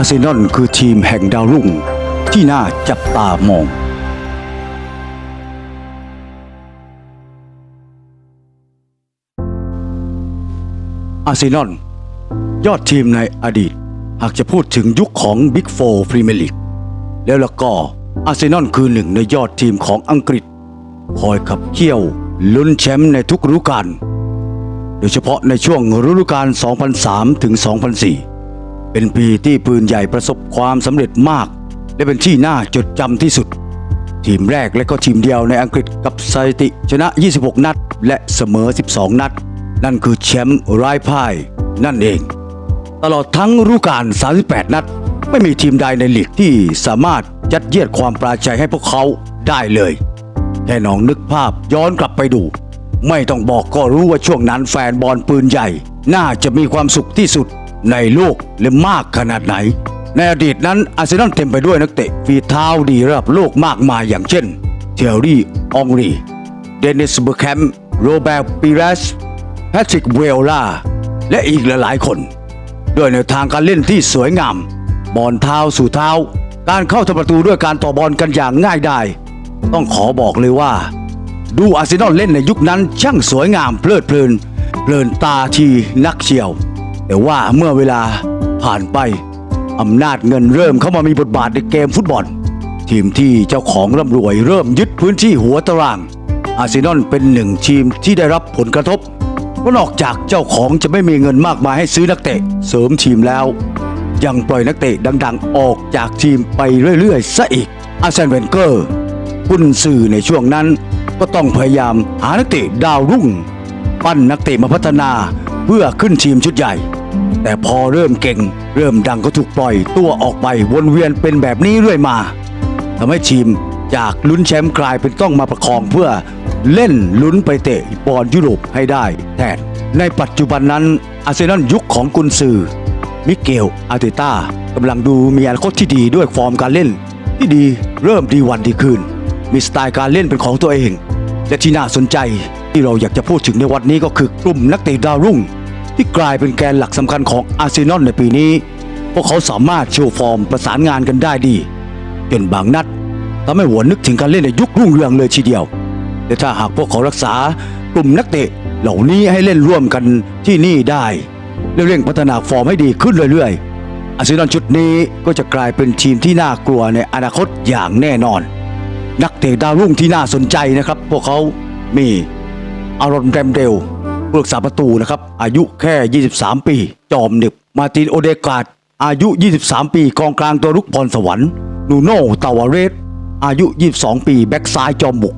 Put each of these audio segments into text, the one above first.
อาร์เซนอลคือทีมแห่งดาวรุ่งที่น่าจับตามองอาร์เซนอลยอดทีมในอดีต หากจะพูดถึงยุคของบิ๊กโฟร์พรีเมียร์ลีกแล้วละก็อาร์เซนอลคือหนึ่งในยอดทีมของอังกฤษ คอยขับเคี่ยวลุ้นแชมป์ในทุกฤดูกาลโดยเฉพาะในช่วงฤดูกาล 2003 ถึง 2004 เป็นปีที่ปืนใหญ่ประสบความสำเร็จมาก และเป็นที่น่าจดจำที่สุด ทีมแรกและก็ทีมเดียวในอังกฤษกับสถิติชนะ 26 นัด และเสมอ 12 นัด นั่นคือแชมป์ไรพ่ายนั่นเอง ตลอดทั้งฤดูกาล 38 นัด ไม่มีทีมใดในลีกที่สามารถยัดเยียดความปราชัยให้พวกเขาได้เลยแค่น้องนึกภาพย้อนกลับไปดู ไม่ต้องบอกก็รู้ว่าช่วงนั้นแฟนบอลปืนใหญ่ น่าจะมีความสุขที่สุด ในโลกและมากขนาดไหน ในอดีตนั้นอาร์เซนอลเต็มไปด้วยนักเตะฝีเท้าดีระดับโลกมากมายอย่างเช่น เทอร์รี่องรีเดนิสเบอร์แคมโรเบร์ตปีเรสแพทริกเวลล่าและอีกหลายๆคน ด้วยแนวทางการเล่นที่สวยงาม บอลเท้าสู่เท้า การเข้าทำประตูด้วยการต่อบอลกันอย่างง่ายดายต้องขอบอกเลยว่า ดูอาร์เซนอลเล่นในยุคนั้นช่างสวยงามเพลิดเพลินเพลินตาทีนักเชียว แต่ว่าเมื่อเวลาผ่านไปอำนาจเงินเริ่มเข้ามามีบทบาทในเกมฟุตบอล ทีมที่เจ้าของร่ำรวยเริ่มยึดพื้นที่หัวตาราง อาร์เซนอลเป็นหนึ่งทีมที่ได้รับผลกระทบเพราะนอกจากเจ้าของจะไม่มีเงินมากมายให้ซื้อนักเตะเสริมทีมแล้ว ยังปล่อยนักเตะดังๆ ออกจากทีมไปเรื่อยๆซะอีก อาร์เซนเวนเกอร์กุนสื่อในช่วงนั้นก็ต้องพยายามหานักเตะดาวรุ่ง ปั้นนักเตะมาพัฒนาเพื่อขึ้นทีมชุดใหญ่ แต่พอเริ่มเก่ง เริ่มดังก็ถูกปล่อยตัวออกไปวนเวียนเป็นแบบนี้เรื่อยมาทำให้ทีมจากลุ้นแชมป์กลายเป็นต้องมาประคองเพื่อเล่นลุ้นไปเตะบอลยุโรปให้ได้แทนในปัจจุบันนั้นอาร์เซนอลยุคของกุนซือ มิเกล อาร์เตต้ากำลังดูมีอนาคตที่ดีด้วยฟอร์มการเล่น ที่ดีเริ่มดีวันดีคืน มีสไตล์การเล่นเป็นของตัวเอง และที่น่าสนใจที่เราอยากจะพูดถึงในวันนี้ก็คือกลุ่มนักเตะดาวรุ่ง ที่กลายเป็นแกนหลักสำคัญของอาร์เซนอลในปีนี้ พวกเขาสามารถโชว์ฟอร์มประสานงานกันได้ดีจนบางนัดทำให้หัวนนึกถึงการเล่นในยุครุ่งเรืองเลยทีเดียว แต่ถ้าหากพวกเขารักษากลุ่มนักเตะเหล่านี้ให้เล่นร่วมกันที่นี่ได้และเร่งพัฒนาฟอร์มให้ดีขึ้นเรื่อยๆ อาร์เซนอลชุดนี้ก็จะกลายเป็นทีมที่น่ากลัวในอนาคตอย่างแน่นอน นักเตะดาวรุ่งที่น่าสนใจนะครับ พวกเขามีอารอนแรมเดล ผู้รักษาประตูนะครับ อายุแค่ 23 ปี จอมหนึบ มาตินโอเดกาดอายุ 23 ปีกองกลางตัวรุกพรสวรรค์นูโน่ตาวาเรสอายุ 22 ปีแบ็กซ้ายจอมบุก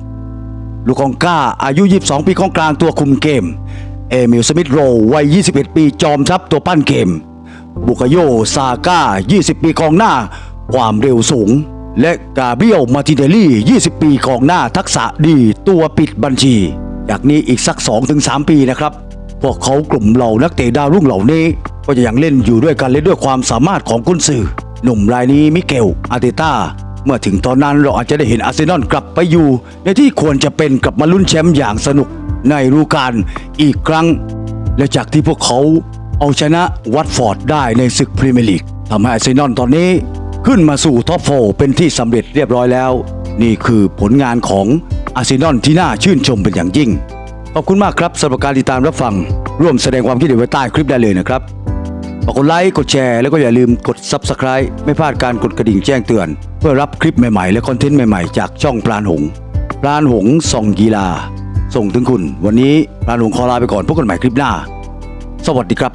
ลูกองก้าอายุ 22 ปีของกลางตัวคุมเกม เอมิลสมิธโรวัย 21 ปีจอมทัพตัวปั้นเกม บุคโยซาก้า 20 ปีกองหน้า ความเร็วสูง และกาเบียลมาติเนลลี่ 20 ปีกองหน้าทักษะดีตัวปิดบัญชี จากนี้อีกสัก 2-3 ปีนะครับ พวกเขากลุ่มเหล่านักเตะดาวรุ่งเหล่านี้ ก็จะยังเล่นอยู่ด้วยกันและด้วยความสามารถของกุนซือหนุ่มรายนี้มิเกลอาร์เตต้าเมื่อถึงตอนนั้นเราอาจจะได้เห็นอาร์เซนอลกลับไปอยู่ ในที่ควรจะเป็นกลับมาลุ้นแชมป์อย่างสนุกในฤดูกาลอีกครั้ง และจากที่พวกเขาเอาชนะวัตฟอร์ดได้ในศึกพรีเมียร์ลีกทำให้อาร์เซนอลตอนนี้ ขึ้นมาสู่ท็อปโฟเป็นที่สำเร็จเรียบร้อยแล้ว นี่คือผลงานของ อาร์เซนอลที่น่าชื่นชมเป็นอย่างยิ่ง ขอบคุณมากครับสำหรับการติดตามรับฟัง ร่วมแสดงความคิดเห็นไว้ใต้คลิปได้เลยนะครับฝากกดไลค์กดแชร์แล้วก็อย่าลืมกด Subscribe ไม่พลาดการกดกระดิ่งแจ้งเตือน เพื่อรับคลิปใหม่ๆ และคอนเทนต์ใหม่ๆ จากช่องปราณหงส์ปราณหงส์ส่องกีฬา ส่งถึงคุณ วันนี้ปราณหงส์ขอลาไปก่อนพบกันใหม่คลิปหน้า สวัสดีครับ